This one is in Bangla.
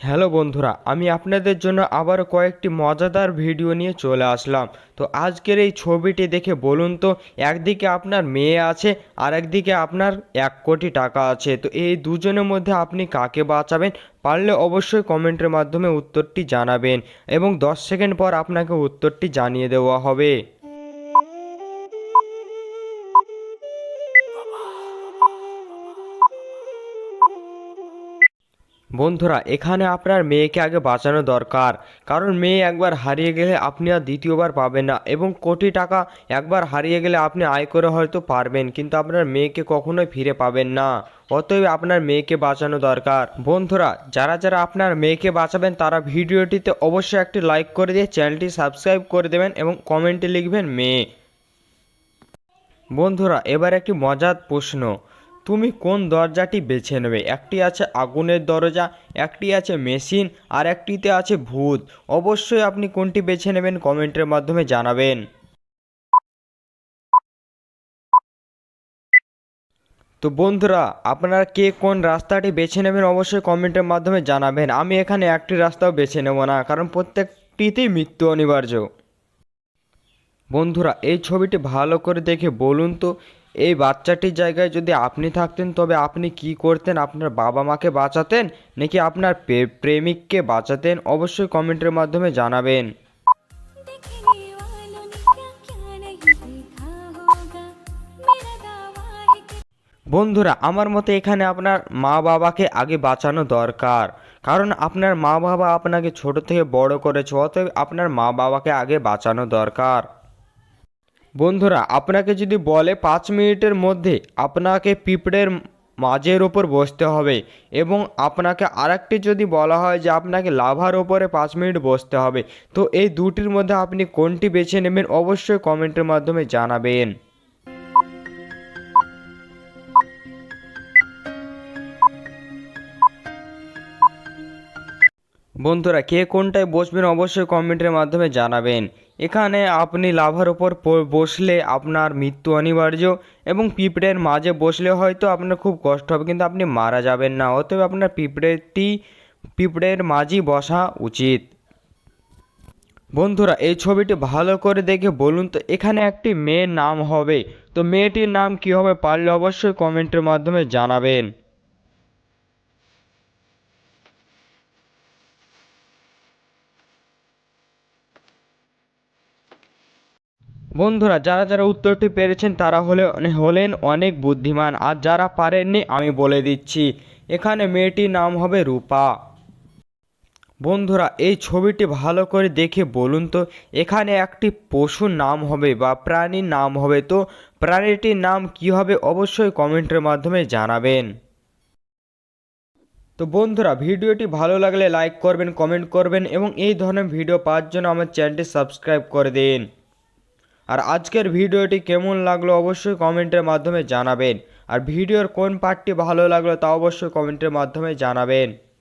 হ্যালো বন্ধুরা, আমি আপনাদের জন্য আবার কয়েকটি মজাদার ভিডিও নিয়ে চলে আসলাম। তো আজকের এই ছবিটি দেখে বলুন তো, একদিকে আপনার মেয়ে আছে আর একদিকে আপনার এক কোটি টাকা আছে। তো এই দুজনের মধ্যে আপনি কাকে বাঁচাবেন, পারলে অবশ্যই কমেন্টের মাধ্যমে উত্তরটি জানাবেন এবং দশ সেকেন্ড পর আপনাকে উত্তরটি জানিয়ে দেওয়া হবে। বন্ধুরা, এখানে আপনার মেয়েকে আগে বাঁচানো দরকার। কারণ মেয়ে একবার হারিয়ে গেলে আপনি আর দ্বিতীয়বার পাবেন না এবং কোটি টাকা একবার হারিয়ে গেলে আপনি আয় করে হয়তো পারবেন, কিন্তু আপনার মেয়েকে কখনোই ফিরে পাবেন না। অতএব আপনার মেয়েকে বাঁচানো দরকার। বন্ধুরা, যারা যারা আপনার মেয়েকে বাঁচাবেন, তারা ভিডিওটিতে অবশ্যই একটি লাইক করে দিয়ে চ্যানেলটি সাবস্ক্রাইব করে দেবেন এবং কমেন্টে লিখবেন মেয়ে। বন্ধুরা, এবার একটি মজার প্রশ্ন। তুমি কোন দরজাটি বেছে নেবে? একটি আছে আগুনের দরজা, একটি আছে মেশিন, আর একটিতে আছে ভূত। অবশ্যই আপনি কোনটি বেছে নেবেন কমেন্টের মাধ্যমে জানাবেন। তো বন্ধুরা, আপনারা কে কোন রাস্তাটি বেছে নেবেন অবশ্যই কমেন্টের মাধ্যমে জানাবেন। আমি এখানে একটি রাস্তাও বেছে নেব না, কারণ প্রত্যেকটিতেই মৃত্যু অনিবার্য। বন্ধুরা, এই ছবিটি ভালো করে দেখে বলুন তো এই বাচ্চাটির জায়গায় যদি আপনি থাকতেন, তবে আপনি কি করতেন? আপনার বাবা মাকে বাঁচাতেন নাকি আপনার প্রেমিককে বাঁচাতেন? অবশ্যই কমেন্টের মাধ্যমে জানাবেন। বন্ধুরা, আমার মতে এখানে আপনার মা বাবাকে আগে বাঁচানো দরকার। কারণ আপনার মা বাবা আপনাকে ছোট থেকে বড় করেছে, অতএব আপনার মা বাবাকে আগে বাঁচানো দরকার। বন্ধুরা, আপনাকে যদি বলে পাঁচ মিনিটের মধ্যে আপনাকে পিঁপড়ের মাঝের ওপর বসতে হবে এবং আপনাকে আরেকটি যদি বলা হয় যে আপনাকে লাভার ওপরে পাঁচ মিনিট বসতে হবে, তো এই দুটির মধ্যে আপনি কোনটি বেছে নেবেন অবশ্যই কমেন্টের মাধ্যমে জানাবেন। বন্ধুরা, কে কোনটায় বসবেন অবশ্যই কমেন্টের মাধ্যমে জানাবেন। এখানে আপনি লাভার ওপর বসলে আপনার মৃত্যু অনিবার্য এবং পিঁপড়ের মাঝে বসলে হয়তো আপনার খুব কষ্ট হবে, কিন্তু আপনি মারা যাবেন না। অতএব আপনার পিঁপড়েটি, পিঁপড়ের মাঝই বসা উচিত। বন্ধুরা, এই ছবিটি ভালো করে দেখে বলুন তো, এখানে একটি মেয়ের নাম হবে। তো মেয়েটির নাম কী হবে পারলে অবশ্যই কমেন্টের মাধ্যমে জানাবেন। বন্ধুরা, যারা যারা উত্তরটি পেরেছেন তারা হলে হলেন অনেক বুদ্ধিমান, আর যারা পারেননি আমি বলে দিচ্ছি। এখানে মেয়েটির নাম হবে রূপা। বন্ধুরা, এই ছবিটি ভালো করে দেখে বলুন তো, এখানে একটি পশুর নাম হবে বা প্রাণীর নাম হবে। তো প্রাণীটির নাম কি হবে অবশ্যই কমেন্টের মাধ্যমে জানাবেন। তো বন্ধুরা, ভিডিওটি ভালো লাগলে লাইক করবেন, কমেন্ট করবেন এবং এই ধরনের ভিডিও পাওয়ার জন্য আমার চ্যানেলটি সাবস্ক্রাইব করে দিন। আর আজকের ভিডিওটি কেমন লাগল অবশ্যই কমেন্টের মাধ্যমে জানাবেন। আর ভিডিওর কোন পার্টটি ভালো লাগল তা অবশ্যই কমেন্টের মাধ্যমে জানাবেন।